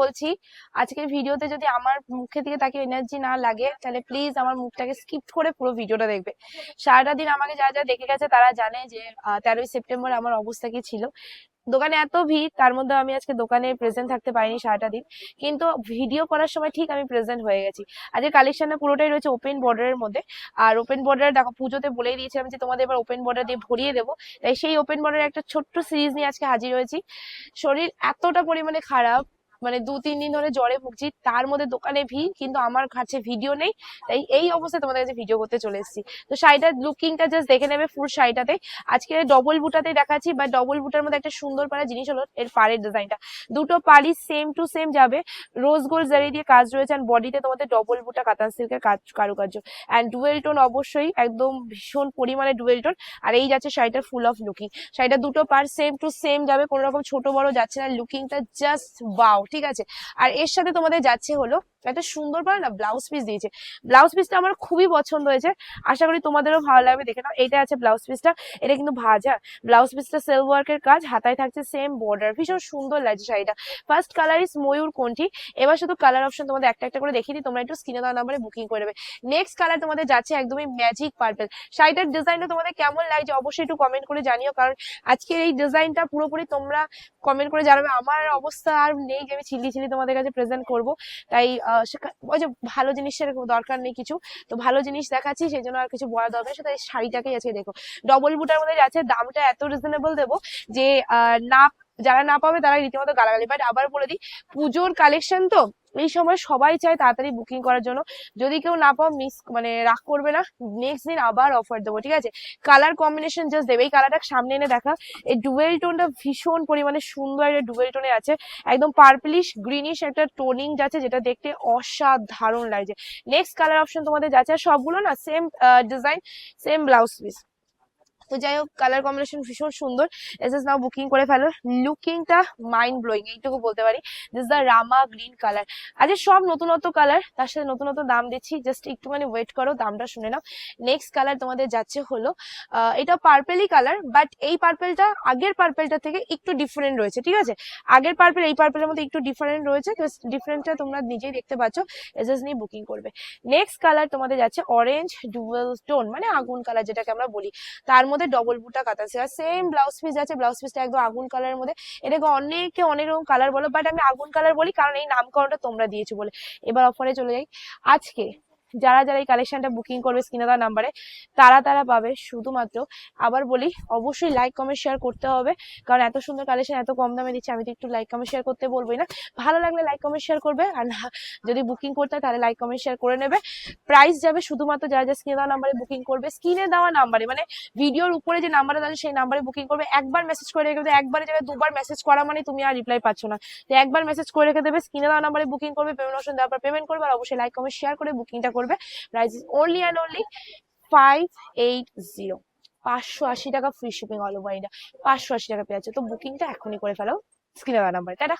বলছি, আজকের ভিডিওতে যদি আমার মুখে দিকে তাকে এনার্জি না লাগে, তাহলে প্লিজ আমার মুখটাকে স্কিপ করে পুরো ভিডিওটা দেখবে। সারাটা দিন আমাকে যা যা দেখে গেছে, তারা জানে যে তেরোই সেপ্টেম্বর আমার অবস্থা কি ছিল। দোকানে এত ভিড়, তার মধ্যে আমি আজকে দোকানে প্রেজেন্ট থাকতে পারিনি সারাটা দিন। কিন্তু ভিডিও করার সময় ঠিক আমি প্রেজেন্ট হয়ে গেছি। আজকে কালেকশনটা পুরোটাই রয়েছে ওপেন বর্ডারের মধ্যে। আর ওপেন বর্ডার দেখো, পুজোতে বলেই দিয়েছিলাম যে তোমাদের এবার ওপেন বর্ডার দিয়ে ভরিয়ে দেবো। তাই সেই ওপেন বর্ডারের একটা ছোট্ট সিরিজ নিয়ে আজকে হাজির হয়েছি। শরীর এতটা পরিমাণে খারাপ মানে দু, তিন দিন ধরে জ্বরে ভুগছি, তার মধ্যে দোকানে ভিড়, কিন্তু আমার কাছে ভিডিও নেই, তাই এই অবস্থায় তোমাদের কাছে ভিডিও করতে চলে এসেছি। তো শাড়িটার লুকিংটা জাস্ট দেখে নেবে ফুল শাড়িটাতে। আজকে ডবল বুটাতে দেখাচ্ছি বা ডবল বুটার মধ্যে একটা সুন্দর পাড়া জিনিস হলো এর পাড়ের ডিজাইনটা দুটো পাড়ি সেম টু সেম যাবে। রোজ গোল্ড জারি দিয়ে কাজ রয়েছে আর বডিতে তোমাদের ডবল বুটা কাতান সিল্কের কাজ, কারুকার্য। অ্যান্ড ডুয়েল টোন অবশ্যই, একদম ভীষণ পরিমাণে ডুয়েল টোন আর এই যাচ্ছে শাড়িটার ফুল অফ লুকিং শাড়িটা দুটো পার সেম টু সেম যাবে, কোনো রকম ছোট বড় যাচ্ছে না লুকিংটা জাস্ট বাও ঠিক আছে? আর এর সাথে তোমাদের যাচ্ছে হলো একটা সুন্দর পারে না ব্লাউজ পিস দিয়েছে। ব্লাউজ পিসটা আমার খুবই পছন্দ হয়েছে। আশা করি তোমাদেরও ভালো লাগবে, দেখে নাও এটা আছে ব্লাউজ পিসটা এটা কিন্তু ভাজা। ব্লাউজ পিসটা সেল ওয়ার্কের কাজ, হাতায় থাকছে সেম বর্ডার ভীষণ সুন্দর লাগছে শাড়িটা। ফার্স্ট কালার ইস ময়ূর কোনটি? এবার শুধু কালার অপশন তোমাদের একটা একটা করে দেখিয়ে দিই, তোমরা একটু স্ক্রিনে দেওয়া নাম্বারে বুকিং করে দেবে নেক্সট কালার তোমাদের যাচ্ছে একদমই ম্যাজিক পার্পল শাড়িটার ডিজাইনটা তোমাদের কেমন লাগছে অবশ্যই একটু কমেন্ট করে জানিও, কারণ আজকের এই ডিজাইনটা পুরোপুরি তোমরা কমেন্ট করে জানাবে। আমার অবস্থা আর নেই যে আমি ছিলি ছিলি তোমাদের কাছে প্রেজেন্ট করব। তাই ওই যে ভালো জিনিসের দরকার নেই কিছু। তো ভালো জিনিস দেখাচ্ছি, সেই জন্য আর কিছু বলা দরকার সেটা এই শাড়িটাকেই আজকে দেখো। ডবল বুটার মধ্যে আছে দামটা এত রিজনেবল দেবো যে না যারা না পাবে তারা রীতিমতো গালাগালি বাট আবার বলে দিই, পুজোর কালেকশন তো এই সময় সবাই চায় তাড়াতাড়ি বুকিং করার জন্য। যদি কেউ না পাও মিস মানে রাগ করবে না। নেক্সট দিন আবার অফার দেবো, ঠিক আছে? কালার কম্বিনেশন জাস্ট দেবে। এই কালারটা সামনে এনে দেখা। এই ডুয়েল টোনটা ভীষণ পরিমাণে সুন্দর একটা ডুয়েল টোনে আছে। একদম পার্পলিশ গ্রিনিশ একটা টোনিং যাচ্ছে, যেটা দেখতে অসাধারণ লাগছে। নেক্সট কালার অপশন তোমাদের যাচ্ছে। সবগুলো না same design same blouse piece তো যাই হোক কালার কম্বিনেশন ভীষণ সুন্দর। এস এস নাও বুকিং করে ফেলো। লুকিংটা মাইন্ড ব্লোয়িং এইটুকু বলতে পারি। This the Rama green colour আজকে সব নতুনত্ব কালার তার সাথে নতুনত্ব দাম দিচ্ছি। জাস্ট একটুখানি ওয়েট করো, দামটা শুনে নাও। নেক্সট কালার তোমাদের যাচ্ছে হলো এটা পার্পেলই কালার বাট এই পার্পেলটা আগের পার্পেলটা থেকে একটু ডিফারেন্ট রয়েছে, ঠিক আছে? আগের পার্পেল এই পার্পেলের মধ্যে একটু ডিফারেন্ট রয়েছে ডিফারেন্টটা তোমরা নিজেই দেখতে পাচ্ছ। এসএস নিয়ে বুকিং করবে। নেক্সট কালার তোমাদের যাচ্ছে অরেঞ্জ ডুয়েল টোন মানে আগুন কালার যেটাকে আমরা বলি। তার মধ্যে ডবল বুটা আর সেম ব্লাউজ পিস আছে ব্লাউজ পিসটা একদম আগুন কালারের মধ্যে। এটাকে অনেকে অনেক রকম কালার বলো বাট আমি আগুন কালার বলি, কারণ এই নামকরণটা তোমরা দিয়েছ বলে। এবার অফারে চলে যাই। আজকে যারা যারা এই কালেকশনটা বুকিং করবে স্ক্রিনে নাম্বারে তারা তারা পাবে। শুধুমাত্র আবার বলি, অবশ্যই লাইক কমেন্ট শেয়ার করতে হবে। কারণ এত সুন্দর কালেকশন এত কম দামে দিচ্ছে, আমি তো একটু লাইক কমেন্ট শেয়ার করতে বলবোই না। ভালো লাগলে লাইক কমেন্ট শেয়ার করবে। আর যদি বুকিং করতে হয়, তাহলে লাইক কমেন্ট শেয়ার করে নেবে। প্রাইস যাবে শুধুমাত্র যারা যা স্ক্রিনে দেওয়া নাম্বারে বুকিং করবে। স্ক্রিনে দেওয়া নাম্বারে মানে ভিডিওর উপরে যে নাম্বারটা দেওয়া সেই নাম্বারে বুকিং করবে। একবার মেসেজ করে রেখে দেবে। একবারে যাবে, দুবার মেসেজ করা মানে তুমি আর রিপ্লাই পাচ্ছ না। তো একবার মেসেজ করে রেখে দেবে স্ক্রিনে দেওয়া নাম্বারে বুকিং করবে পেমেন্ট অপশন দেওয়ার পর পেমেন্ট করবে, আর অবশ্যই লাইক কমেন্ট শেয়ার করে বুকিংটা করবে। Price is only and only five eight zero পাঁচশো আশি টাকা free shipping all over India পাঁচশো আশি টাকা পেয়ে যাচ্ছে। তো বুকিংটা এখনই করে ফেলো। স্ক্রিনে দেওয়া নাম্বারে টাটা।